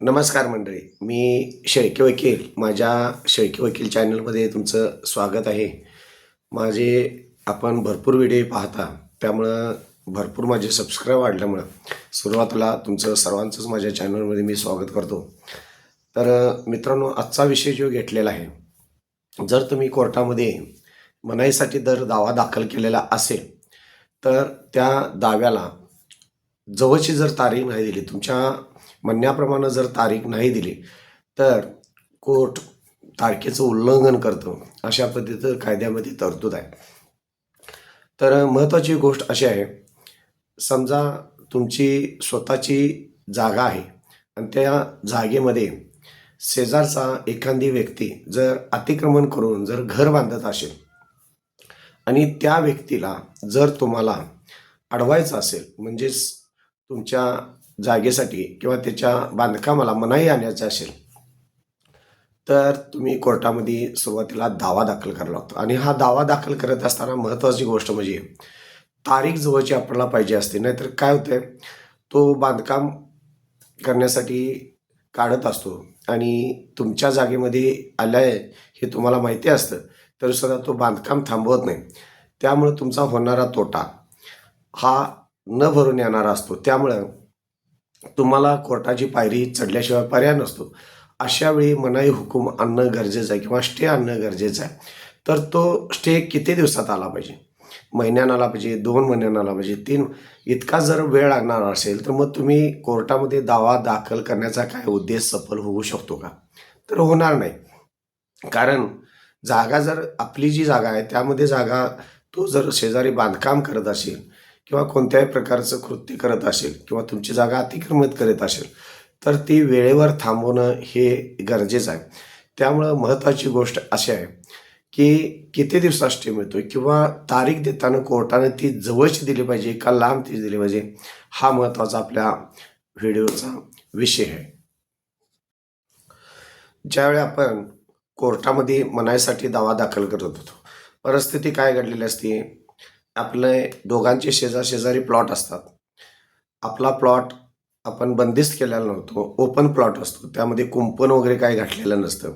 नमस्कार मंडळी मी शेळके वकील. माझ्या शेळके वकील चॅनलमध्ये तुमचं स्वागत आहे. माझे आपण भरपूर व्हिडिओ पाहता त्यामुळं भरपूर माझे सबस्क्राईब वाढल्यामुळं सुरुवातीला तुमचं सर्वांचंच माझ्या चॅनलमध्ये मी स्वागत करतो. तर मित्रांनो आजचा विषय जो घेतलेला आहे जर तुम्ही कोर्टामध्ये मनाईसाठी जर दावा दाखल केलेला असेल तर त्या दाव्याला जवळची जर तारीख नाही दिली तुमच्या म्हणण्याप्रमाणे जर तारीख नाही दिली तर कोर्ट तारखेचं उल्लंघन करतं. अशा पद्धतीचं कायद्यामध्ये तरतूद आहे. तर महत्त्वाची गोष्ट अशी आहे समजा तुमची स्वतःची जागा आहे आणि त्या जागेमध्ये शेजारचा एखादी व्यक्ती जर अतिक्रमण करून जर घर बांधत असेल आणि त्या व्यक्तीला जर तुम्हाला अडवायचं असेल म्हणजेच तुमच्या जागेसाठी किंवा त्याच्या बांधकामाला मनाई आणायचं असेल तर तुम्ही कोर्टामध्ये सुरुवातीला दावा दाखल करावा लागतो. आणि हा दावा दाखल करत असताना महत्त्वाची गोष्ट म्हणजे तारीख जवळची आपल्याला पाहिजे असते नाहीतर काय होतंय तो बांधकाम करण्यासाठी काढत असतो आणि तुमच्या जागेमध्ये आलं आहे हे तुम्हाला माहिती असतं तर सुद्धा तो बांधकाम थांबवत नाही. त्यामुळं तुमचा होणारा तोटा हा न भरून येणारा असतो. त्यामुळं तुम्हाला कोर्टाची पायरी चढल्याशिवाय पर्याय नसतो. अशा वेळी मनाई हुकूम आणणं गरजेचं आहे किंवा स्टे आणणं गरजेचं आहे. तर तो स्टे किती दिवसात आला पाहिजे? महिन्यानं आला पाहिजे दोन महिन्यानं आला पाहिजे तीन? इतका जर वेळ लागणार असेल तर मग तुम्ही कोर्टामध्ये दावा दाखल करण्याचा काय उद्देश सफल होऊ शकतो का? तर होणार नाही. कारण जागा जर आपली जी जागा आहे त्यामध्ये जागा तो जर शेजारी बांधकाम करत असेल किंवा कोणत्याही प्रकारचं कृत्य करत असेल किंवा तुमची जागा अतिक्रमित करत असेल तर ती वेळेवर थांबवणं हे गरजेचं आहे. त्यामुळं महत्त्वाची गोष्ट अशी आहे की किती दिवसात स्टे मिळतो किंवा तारीख देताना कोर्टाने ती जवळची दिली पाहिजे का लांब ती दिली पाहिजे हा महत्त्वाचा आपल्या व्हिडिओचा विषय आहे. ज्यावेळी आपण कोर्टामध्ये मनाईसाठी दावा दाखल करत होतो परिस्थिती काय घडलेली असते आपले दोघांचे शेजार शेजारी प्लॉट असतात. आपला प्लॉट आपण बंदिस्त केलेला नव्हतो. ओपन प्लॉट असतो. त्यामध्ये कुंपण वगैरे काही घातलेलं नसतं.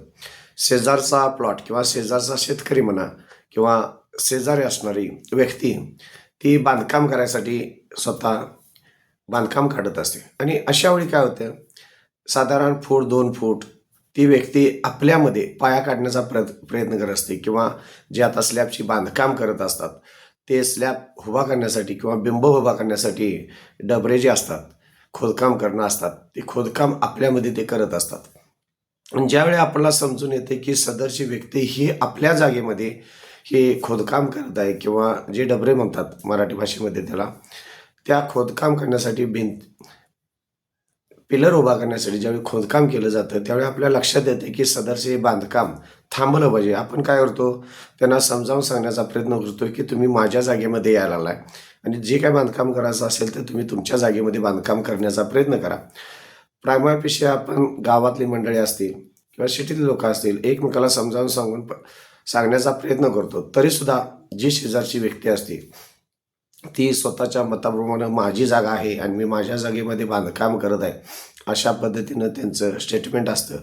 शेजारचा प्लॉट किंवा शेजारचा शेतकरी म्हणा किंवा शेजारी असणारी व्यक्ती ती बांधकाम करायसाठी स्वतः बांधकाम काढत असते. आणि अशा वेळी काय होतं? साधारण फूट दोन फूट ती व्यक्ती आपल्यामध्ये पाया काढण्याचा प्र प्रयत्न करत असते किंवा जे आता स्लॅबची बांधकाम करत असतात. ते स्लॅब उभा करण्यासाठी किंवा बिंब उभा करण्यासाठी डबरे जे असतात खोदकाम करणं असतात ते खोदकाम आपल्यामध्ये ते करत असतात. ज्यावेळी आपल्याला समजून येते की सदरची व्यक्ती ही आपल्या जागेमध्ये हे खोदकाम करत आहे किंवा जे डबरे म्हणतात मराठी भाषेमध्ये त्याला त्या खोदकाम करण्यासाठी भिंत पिलर उभा करण्यासाठी ज्यावेळी खोदकाम केलं जातं त्यावेळी आपल्या लक्षात येते की सदरचे हे बांधकाम थांबलं पाहिजे. आपण काय करतो? त्यांना समजावून सांगण्याचा प्रयत्न करतो की तुम्ही माझ्या जागेमध्ये यायला आलाय आणि जे काय बांधकाम करायचं असेल तर तुम्ही तुमच्या जागेमध्ये बांधकाम करण्याचा प्रयत्न करा. प्रायमापेक्षा आपण गावातली मंडळी असतील किंवा सिटीतली लोक असतील एकमेकाला समजावून सांगून सांगण्याचा प्रयत्न करतो. तरीसुद्धा जी शेजारची व्यक्ती असते ती स्वतःच्या मताप्रमाणे माझी जागा आहे आणि मी माझ्या जागेमध्ये बांधकाम करत आहे अशा पद्धतीनं त्यांचं स्टेटमेंट असतं.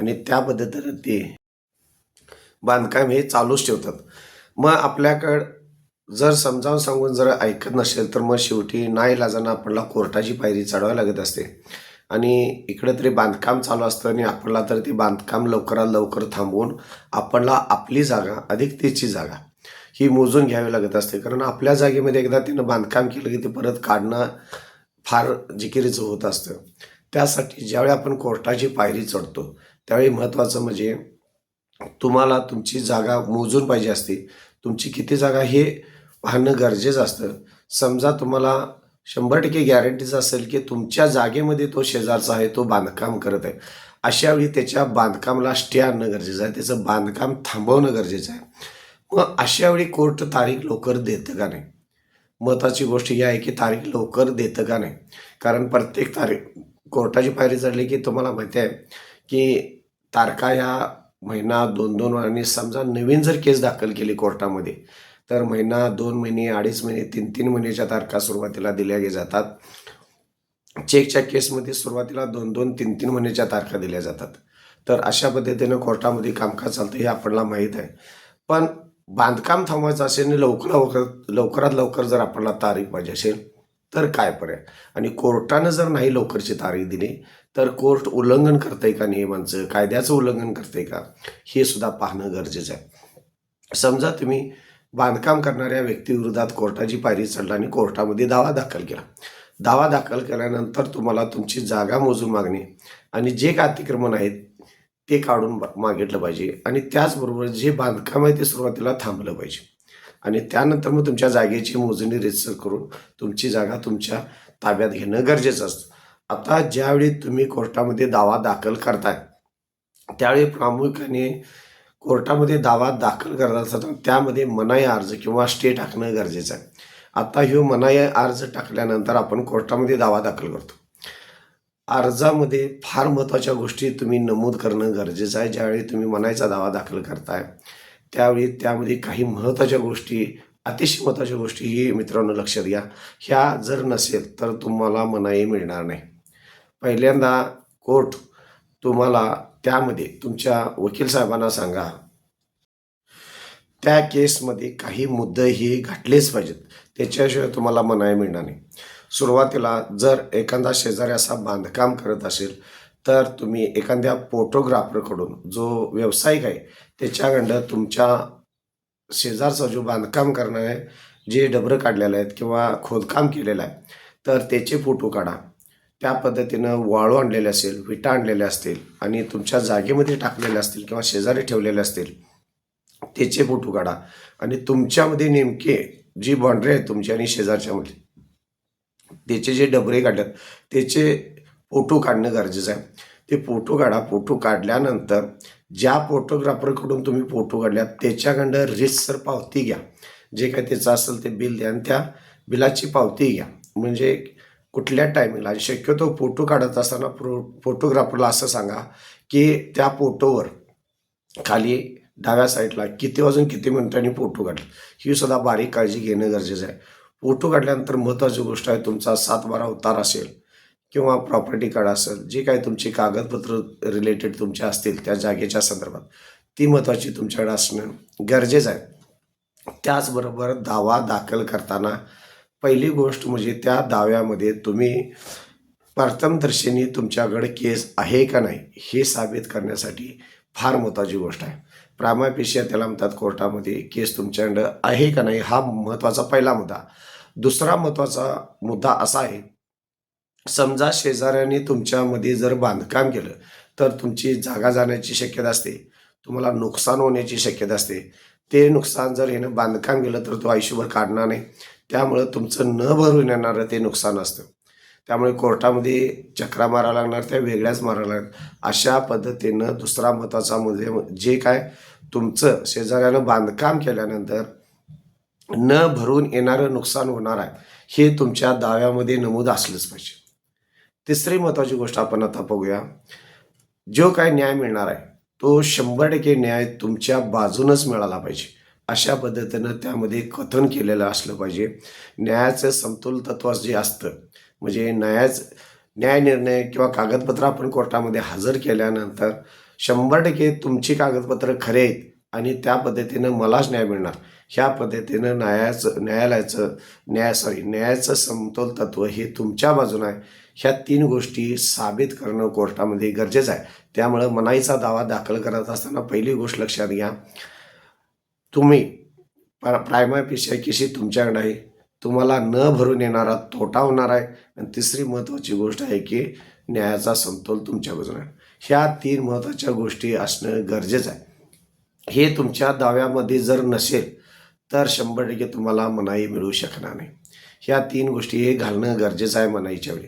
आणि त्या पद्धतीनं ते बांधकाम हे चालूच ठेवतात. मग आपल्याकडं जर समजावून सांगून जर ऐकत नसेल तर मग शेवटी नाही लाजांना आपल्याला कोर्टाची पायरी चढवावी लागत असते. आणि इकडं तरी बांधकाम चालू असतं आणि आपल्याला तर ते बांधकाम लवकरात लवकर थांबवून आपल्याला आपली जागा अधिक तिची जागा ही मोजून घ्यावी लागत असते. कारण आपल्या जागेमध्ये एकदा तिनं बांधकाम केलं की ते परत काढणं फार जिकिरीचं होत असतं. त्यासाठी ज्यावेळी आपण कोर्टाची पायरी चढतो त्यावेळी महत्त्वाचं म्हणजे तुम्हाला तुमची जागा मोजून पाहिजे असते. तुमची किती जागा हे पाहणं गरजेचं असतं. समजा तुम्हाला शंभर टक्के गॅरंटीचं असेल की तुमच्या जागेमध्ये तो शेजारचा आहे तो बांधकाम करत आहे. अशावेळी त्याच्या बांधकामाला स्टे आणणं गरजेचं आहे. त्याचं बांधकाम थांबवणं गरजेचं आहे. मग अशा वेळी कोर्ट तारीख लवकर देतं का नाही? महत्त्वाची गोष्ट ही आहे की तारीख लवकर देतं का नाही? कारण प्रत्येक तारीख कोर्टाची पायरी चढली की तुम्हाला माहिती आहे की तारखा ह्या महिना दोन दोन आणि समजा नवीन जर केस दाखल केली कोर्टामध्ये तर महिना दोन महिने अडीच महिने तीन तीन महिन्याच्या तारखा सुरुवातीला दिल्या गे जातात. चेकच्या केसमध्ये सुरुवातीला दोन दोन तीन तीन महिन्याच्या तारखा दिल्या जातात. तर अशा पद्धतीनं कोर्टामध्ये कामकाज चालतं हे आपल्याला माहीत आहे. पण बांधकाम थांबवायचं असेल आणि लवकर लवकर लवकरात लवकर जर आपल्याला तारीख पाहिजे असेल तर काय पर्याय? आणि कोर्टानं जर नाही लवकरची तारीख दिली तर कोर्ट उल्लंघन करतंय का नियमांचं? कायद्याचं उल्लंघन करतंय का? हे सुद्धा पाहणं गरजेचं आहे. समजा तुम्ही बांधकाम करणाऱ्या व्यक्तीविरोधात कोर्टाची पायरी चढला आणि कोर्टामध्ये दावा दाखल केला. दावा दाखल केल्यानंतर तुम्हाला तुमची जागा मोजून मागणे आणि जे काय अतिक्रमण आहेत ते काढून मागितलं पाहिजे. आणि त्याचबरोबर जे बांधकाम आहे ते सुरुवातीला थांबलं पाहिजे. आणि त्यानंतर मग तुमच्या जागेची मोजणी रेजिस्टर करून तुमची जागा तुमच्या ताब्यात घेणं गरजेचं असतं. आता ज्यावेळी तुम्ही कोर्टामध्ये दावा दाखल करताय त्यावेळी प्रामुख्याने कोर्टामध्ये दावा दाखल करत असताना त्यामध्ये मनाई अर्ज किंवा स्टे टाकणं गरजेचं आहे. आता ह्यो मनाई अर्ज टाकल्यानंतर आपण कोर्टामध्ये दावा दाखल करतो. अर्जामध्ये फार महत्त्वाच्या गोष्टी तुम्ही नमूद करणं गरजेचं आहे. ज्यावेळी तुम्ही मनायचा दावा दाखल करताय त्यावेळी त्यामध्ये काही महत्त्वाच्या गोष्टी अतिशय महत्त्वाच्या गोष्टी ही मित्रांनो लक्षात घ्या. ह्या जर नसेल तर तुम्हाला मनाई मिळणार नाही. पहिल्यांदा कोर्ट तुम्हाला त्यामध्ये तुमच्या वकील साहेबांना सांगा. त्या केसमध्ये काही मुद्दे हे घातलेच पाहिजेत. त्याच्याशिवाय तुम्हाला मनाई मिळणार नाही. सुरुवातीला जर एखादा शेजारी असा बांधकाम करत असेल तर तुम्ही एखाद्या फोटोग्राफरकडून जो व्यावसायिक आहे त्याच्याकडं तुमच्या शेजारचा जो बांधकाम करणार आहे जे डबरं काढलेलं आहेत किंवा खोदकाम केलेलं आहे तर त्याचे फोटो काढा. त्या पद्धतीनं वाळू आणलेले असेल विटा आणलेल्या असतील आणि तुमच्या जागेमध्ये टाकलेले असतील किंवा शेजारी ठेवलेले असतील त्याचे फोटो काढा. आणि तुमच्यामध्ये नेमके जी बाँड्री आहे तुमची आणि शेजारच्यामध्ये त्याचे जे डबरे काढल्यात त्याचे फोटो काढणं गरजेचं आहे. ते फोटो काढा फोटो काढल्यानंतर ज्या फोटोग्राफरकडून तुम्ही फोटो काढल्यात त्याच्याकडं रितसर पावती घ्या. जे काय त्याचं असेल ते बिल द्या आणि त्या बिलाची पावती घ्या. म्हणजे कुठल्या टायमिंगला आणि शक्यतो फोटो काढत असताना प्रो फोटोग्राफरला असं सांगा की त्या फोटोवर खाली डाव्या साईडला किती वाजून किती मिनिटांनी फोटो काढला. ही सुद्धा बारीक काळजी घेणं गरजेचं आहे. फोटो काढल्यानंतर महत्त्वाची गोष्ट आहे तुमचा सात बारा उतार असेल किंवा प्रॉपर्टी कार्ड असेल जे काही तुमची कागदपत्र रिलेटेड तुमच्या असतील त्या जागेच्या संदर्भात ती महत्त्वाची तुमच्याकडे असणं गरजेचं आहे. त्याचबरोबर दावा दाखल करताना पहिली गोष्ट म्हणजे त्या दाव्यामध्ये तुम्ही प्रथमदर्शनी तुमच्याकडे केस आहे का नाही हे साबित करण्यासाठी फार महत्त्वाची गोष्ट आहे. प्रामापेशिया त्याला म्हणतात कोर्टामध्ये केस तुमच्याकडं आहे का नाही हा महत्त्वाचा पहिला मुद्दा. दुसरा महत्त्वाचा मुद्दा असा आहे समजा शेजाऱ्याने तुमच्यामध्ये जर बांधकाम केलं तर तुमची जागा जाण्याची शक्यता असते तुम्हाला नुकसान होण्याची शक्यता असते. ते नुकसान जर यानं बांधकाम केलं तर तो आयुष्यभर काढणार नाही. त्यामुळं तुमचं न भरून येणारं ते नुकसान असतं. त्यामुळे कोर्टामध्ये चक्रा मारायला लागणार त्या वेगळ्याच मारा लागणार. अशा पद्धतीनं दुसरा महत्त्वाचा मुद्दे जे काय तुमचं शेजाऱ्यानं बांधकाम केल्यानंतर न भरून येणारं नुकसान होणार आहे हे तुमच्या दाव्यामध्ये नमूद असलंच पाहिजे. तिसरी महत्त्वाची गोष्ट आपण आता बघूया. जो काय न्याय मिळणार आहे तो शंभर टक्के न्याय तुमच्या बाजूनच मिळाला पाहिजे. अशा पद्धतीनं त्यामध्ये कथन केलेलं असलं पाहिजे. न्यायाचं समतोल तत्व जे असतं म्हणजे न्यायाच न्याय निर्णय किंवा कागदपत्र आपण कोर्टामध्ये हजर केल्यानंतर शंभर टक्के तुमची कागदपत्र खरे आहेत आणि त्या पद्धतीनं मलाच न्याय मिळणार. ह्या पद्धतीनं न्यायाचं न्यायालयाचं न्याय सॉरी न्यायाचं समतोल तत्व हे तुमच्या बाजूनं आहे. ह्या तीन गोष्टी साबित करणं कोर्टामध्ये गरजेचं आहे. त्यामुळं मनाईचा दावा दाखल करत असताना पहिली गोष्ट लक्षात घ्या. तुम्ही प्रायमरी किशी तुमच्याकडे आहे. तुम्हाला न भरून येणारा तोटा होणार आहे. आणि तिसरी महत्त्वाची गोष्ट आहे की न्यायाचा समतोल तुमच्या बाजूने ह्या तीन महत्त्वाच्या गोष्टी असणं गरजेचं आहे. हे तुमच्या दाव्यामध्ये जर नसेल तर शंभर टक्के तुम्हाला मनाई मिळू शकणार नाही. ह्या तीन गोष्टी हे घालणं गरजेचं आहे मनाईच्या वेळी.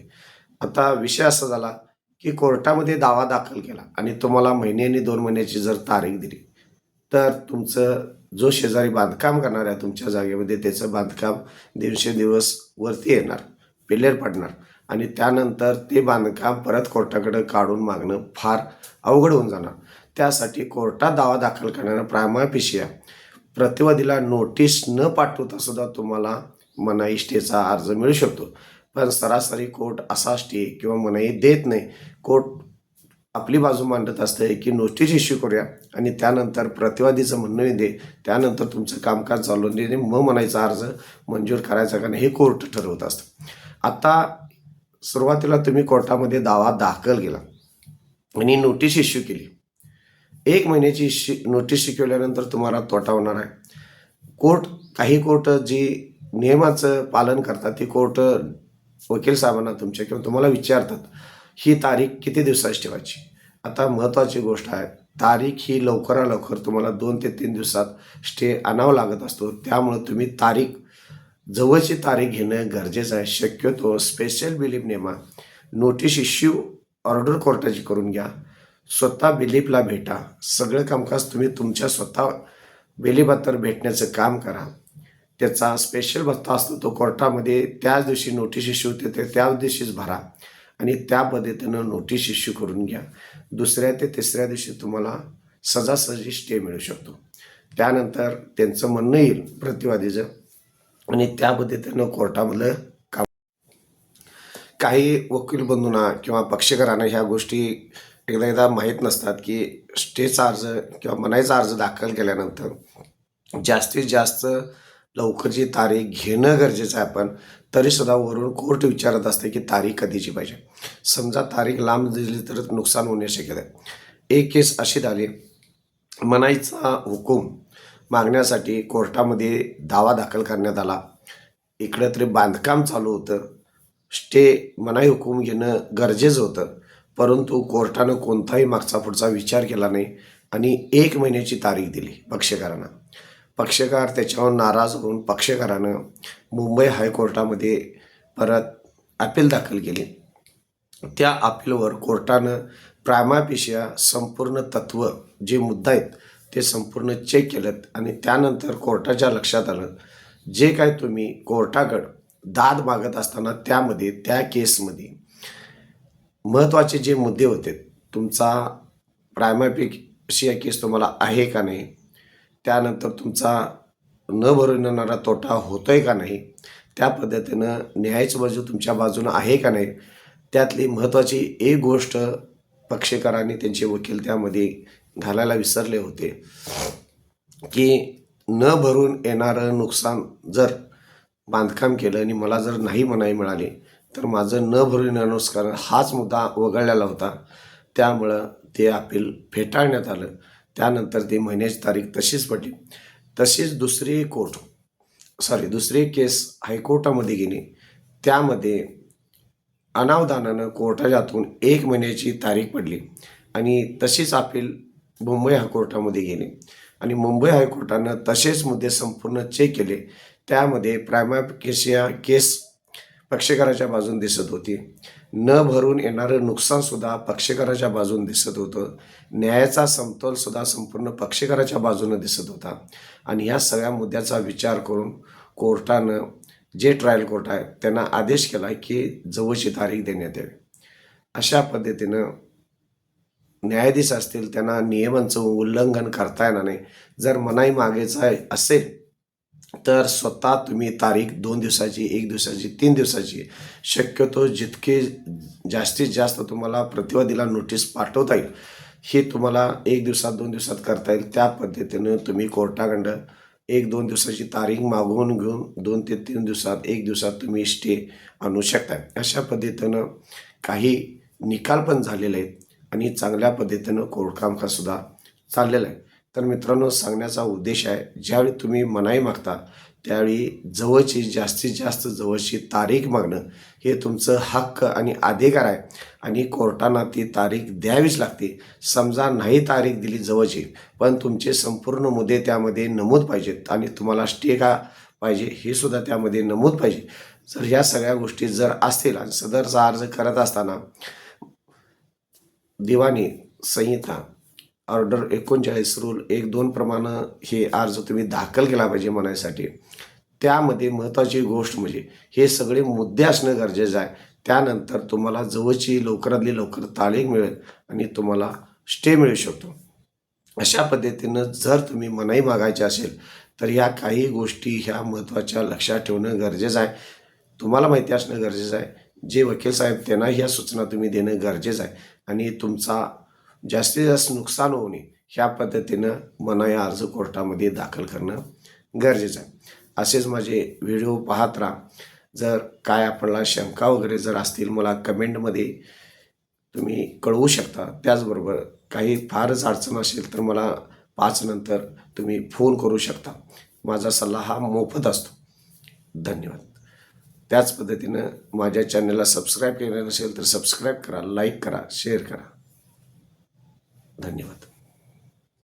आता विषय असा झाला की कोर्टामध्ये दावा दाखल केला आणि तुम्हाला महिन्यानी दोन महिन्याची जर तारीख दिली तर तुमचं जो शेजारी बांधकाम करणार आहे तुमच्या जागेमध्ये त्याचं बांधकाम दिवसेंदिवस दिवस वरती येणार पिल्लेर पडणार आणि त्यानंतर ते बांधकाम परत कोर्टाकडे काढून मागणं फार अवघड होऊन जाणार. त्यासाठी कोर्टात दावा दाखल करणारा प्रामापिशिया प्रतिवादीला नोटीस न पाठवता सुद्धा तुम्हाला मनाई स्टेचा अर्ज मिळू शकतो. पण सरासरी कोर्ट असा स्टे किंवा मनाई देत नाही. कोर्ट आपली बाजू मांडत असते की नोटीस इश्यू करूया आणि त्यानंतर प्रतिवादीचं म्हणणं येऊ दे. त्यानंतर तुमचं कामकाज चालू देणे मग म्हणायचा अर्ज मंजूर करायचा का नाही हे कोर्ट ठरवत असतं. आता सुरुवातीला तुम्ही कोर्टामध्ये दावा दाखल केला आणि नोटीस इश्यू केली. एक महिन्याची शि नोटीस शिकवल्यानंतर तुम्हाला तोटा होणार आहे. कोर्ट काही कोर्ट जी नियमाचं पालन करतात ती कोर्ट वकील साहेबांना तुमच्या किंवा तुम्हाला विचारतात ही तारीख किती दिवसाची ठेवायची? आता महत्त्वाची गोष्ट आहे तारीख ही लवकरात लवकर तुम्हाला दोन ते तीन दिवसात स्टे आणावं लागत असतो. त्यामुळं तुम्ही तारीख जवळची तारीख घेणं गरजेचं आहे. शक्यतो स्पेशल बिलीफ नेमा नोटीस इश्यू ऑर्डर कोर्टाची करून घ्या. स्वतः बिलीपला भेटा. सगळं कामकाज तुम्ही तुमच्या स्वतः बिलीबातर भेटण्याचं काम करा. त्याचा स्पेशल भत्ता असतो तो कोर्टामध्ये त्याच दिवशी नोटीस इश्यू होते ते त्याच दिवशीच भरा. आणि त्या पद्धतीनं नोटीस इश्यू करून घ्या. दुसऱ्या ते तिसऱ्या दिवशी तुम्हाला सजासजी स्टे मिळू शकतो. त्यानंतर त्यांचं म्हणणं येईल प्रतिवादीचं. आणि त्या पद्धतीनं कोर्टामधलं काम काही वकील बंधूंना किंवा पक्षकारांना ह्या गोष्टी एकदा एकदा माहीत नसतात की स्टेचा अर्ज किंवा मनाईचा अर्ज दाखल केल्यानंतर जास्तीत जास्त लवकरची तारीख घेणं गरजेचं आहे आपण तरीसुद्धा वरून कोर्ट विचारत असते की तारीख कधीची पाहिजे. समजा तारीख लांब दिली तर नुकसान होण्याची शक्यता आहे. एक केस अशी झाली मनाईचा हुकूम मागण्यासाठी कोर्टामध्ये दावा दाखल करण्यात आला. इकडं तरी बांधकाम चालू होतं. स्टे मनाई हुकूम घेणं गरजेचं होतं. परंतु कोर्टानं कोणताही मागचा पुढचा विचार केला नाही आणि एक महिन्याची तारीख दिली पक्षकारांना. पक्षकार त्याच्यावर नाराज होऊन पक्षकारानं मुंबई हायकोर्टामध्ये परत अपील दाखल केली. त्या अपीलवर कोर्टानं प्रायमापिशिया संपूर्ण तत्व जे मुद्दा आहेत ते संपूर्ण चेक केलं आणि त्यानंतर कोर्टाच्या लक्षात आलं. जे काय तुम्ही कोर्टाकडं दाद मागत असताना त्यामध्ये त्या केसमध्ये महत्त्वाचे जे मुद्दे होते तुमचा प्रायमापिशिया केस तुम्हाला आहे का नाही? त्यानंतर तुमचा न भरून येणारा तोटा होतो आहे का नाही? त्या पद्धतीनं न्यायाची बाजू तुमच्या बाजूनं आहे का नाही? त्यातली महत्त्वाची एक गोष्ट पक्षकारांनी त्यांचे वकील त्यामध्ये घालायला विसरले होते. की न भरून येणारं नुकसान जर बांधकाम केलं आणि मला जर नाही मनाई मिळाली तर माझं न भरून अनुस्कार हाच मुद्दा वगळलेला होता. त्यामुळं ते अपील फेटाळण्यात आलं. त्यानंतर ती महिन्याची तारीख तशीच पडली. तशीच दुसरी कोर्ट सॉरी दुसरी केस हायकोर्टामध्ये गेली. त्यामध्ये अनावधानानं कोर्टाच्या हातून एक महिन्याची तारीख पडली आणि तशीच अपील मुंबई हायकोर्टामध्ये गेली. आणि मुंबई हायकोर्टानं तसेच मुद्दे संपूर्ण चेक केले. त्यामध्ये प्रायमाकेशिया केस पक्षकाराच्या बाजून दिसत होती. न भरून येणारं नुकसानसुद्धा पक्षकाराच्या बाजून दिसत होतं. न्यायाचा समतोलसुद्धा संपूर्ण पक्षकाराच्या बाजूनं दिसत होता. आणि या सगळ्या मुद्द्याचा विचार करून कोर्टानं जे ट्रायल कोर्ट आहे त्यांना आदेश केला की जवळची तारीख देण्यात यावी. अशा पद्धतीनं न्यायाधीश असतील त्यांना नियमांचं उल्लंघन करता येणार नाही. जर मनाई मागायचं आहे असेल तर स्वतः तुम्ही तारीख दोन दिवसाची एक दिवसाची तीन दिवसाची. शक्यतो जितके जास्तीत जास्त तुम्हाला प्रतिवादीला नोटीस पाठवता येईल हे तुम्हाला एक दिवसात दोन दिवसात करता येईल. त्या पद्धतीनं तुम्ही कोर्टाकडं एक दोन दिवसाची तारीख मागवून घेऊन दोन ते तीन दिवसात एक दिवसात तुम्ही स्टे आणू शकता. अशा पद्धतीनं काही निकाल पण झालेले आहेत आणि चांगल्या पद्धतीनं कोर्ट कामकाजसुद्धा चाललेलं आहे. तर मित्रांनो सांगण्याचा उद्देश आहे ज्यावेळी तुम्ही मनाई मागता त्यावेळी जवळची जास्तीत जास्त जवळची तारीख मागणं हे तुमचं हक्क आणि अधिकार आहे. आणि कोर्टांना ती तारीख द्यावीच लागते. समजा नाही तारीख दिली जवळची पण तुमचे संपूर्ण मुद्दे त्यामध्ये नमूद पाहिजेत आणि तुम्हाला स्टे का पाहिजे हे सुद्धा त्यामध्ये नमूद पाहिजे. जर ह्या सगळ्या गोष्टी जर असतील आणि सदरचा अर्ज करत असताना दिवाणी संहिता ऑर्डर एकोणचाळीस रूल एक दोन प्रमाणे हे अर्ज तुम्ही दाखल केला पाहिजे म्हणायसाठी. त्यामध्ये महत्त्वाची गोष्ट म्हणजे हे सगळे मुद्दे असणं गरजेचं आहे. त्यानंतर तुम्हाला जवळची लवकरातली लवकर तालीम मिळेल आणि तुम्हाला स्टे मिळू शकतो. अशा पद्धतीनं जर तुम्ही मनाई मागायची असेल तर ह्या काही गोष्टी ह्या महत्त्वाच्या लक्षात ठेवणं गरजेचं आहे. तुम्हाला माहिती असणं गरजेचं आहे. जे वकील साहेब त्यांना ह्या सूचना तुम्ही देणं गरजेचं आहे. आणि तुमचा जास्तीत जास्त नुकसान होऊ नये. ह्या पद्धतीनं मना या अर्ज कोर्टामध्ये दाखल करणं गरजेचं आहे. असेच माझे व्हिडिओ पाहत राहा. जर काय आपल्याला शंका वगैरे जर असतील मला कमेंटमध्ये तुम्ही कळवू शकता. त्याचबरोबर काही फारच अडचण असेल तर मला पाच नंतर तुम्ही फोन करू शकता. माझा सल्ला हा मोफत असतो. धन्यवाद. त्याच पद्धतीनं माझ्या चॅनलला सबस्क्राईब केलं नसेल तर सबस्क्राईब करा लाईक करा शेअर करा. धन्यवाद.